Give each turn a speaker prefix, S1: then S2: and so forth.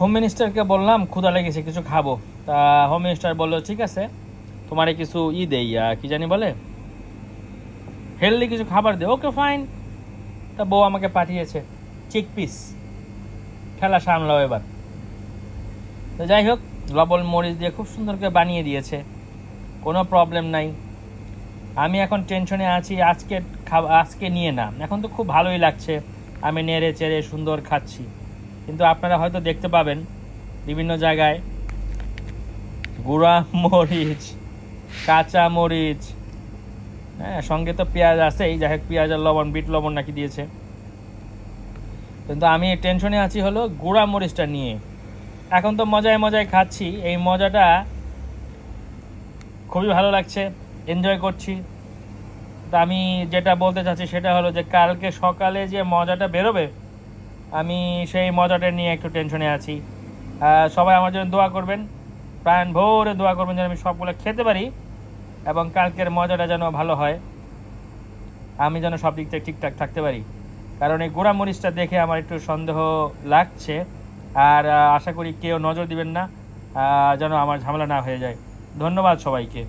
S1: Home মিনিস্টারকে বললাম, ক্ষুধা লেগেছে, কিছু খাব। তা হোম মিনিস্টার বলল, ঠিক আছে, তোমারে কিছু ই দেই কি জানি বলে? হেলদি কিছু খাবার দে। ওকে ফাইন তা বউ আমাকে পাঠিয়েছে চিক পিস খেলা সামলাও এবার। তো যাই হোক, লবণ মরিচ দিয়ে খুব সুন্দর করে বানিয়ে দিয়েছে, কোনো প্রবলেম নাই। আমি এখন টেনশনে আছি, আজকে খাব- আজকে নিয়ে না। এখন তো খুব ভালোই লাগছে, আমি নেড়ে চেড়ে সুন্দর খাচ্ছি। কিন্তু আপনারা হয়তো দেখতে পাবেন বিভিন্ন জায়গায় গুঁড়া মরিচ, কাঁচা মরিচ হ্যাঁ সঙ্গে তো পেঁয়াজ আছেই, যাই হোক পেঁয়াজ আর লবণ, বিট লবণ নাকি দিয়েছে। কিন্তু আমি টেনশনে আছি হলো গুঁড়া মরিচটা নিয়ে। এখন তো মজায় মজায় খাচ্ছি, এই মজাটা খুবই ভালো লাগছে এনজয় করছি। তো আমি যেটা বলতে চাচ্ছি সেটা হলো যে কালকে সকালে যে মজাটা বেরোবে আমি সেই মজাটা নিয়ে একটু টেনশনে আছি। সবাই আমার জন্য দোয়া করবেন। প্রাণ ভোরে দোয়া করবেন যেন আমি সবগুলো খেতে পারি এবং কালকের মজাটা যেন ভালো হয়। আমি যেন সব দিক থেকে ঠিকঠাক থাকতে পারি। কারণ এই গোড়া মরিচটা দেখে আমার একটু সন্দেহ লাগছে। আর আশা করি কেউ নজর দিবেন না। যেন আমার ঝামেলা না হয়ে যায়। ধন্যবাদ সবাইকে।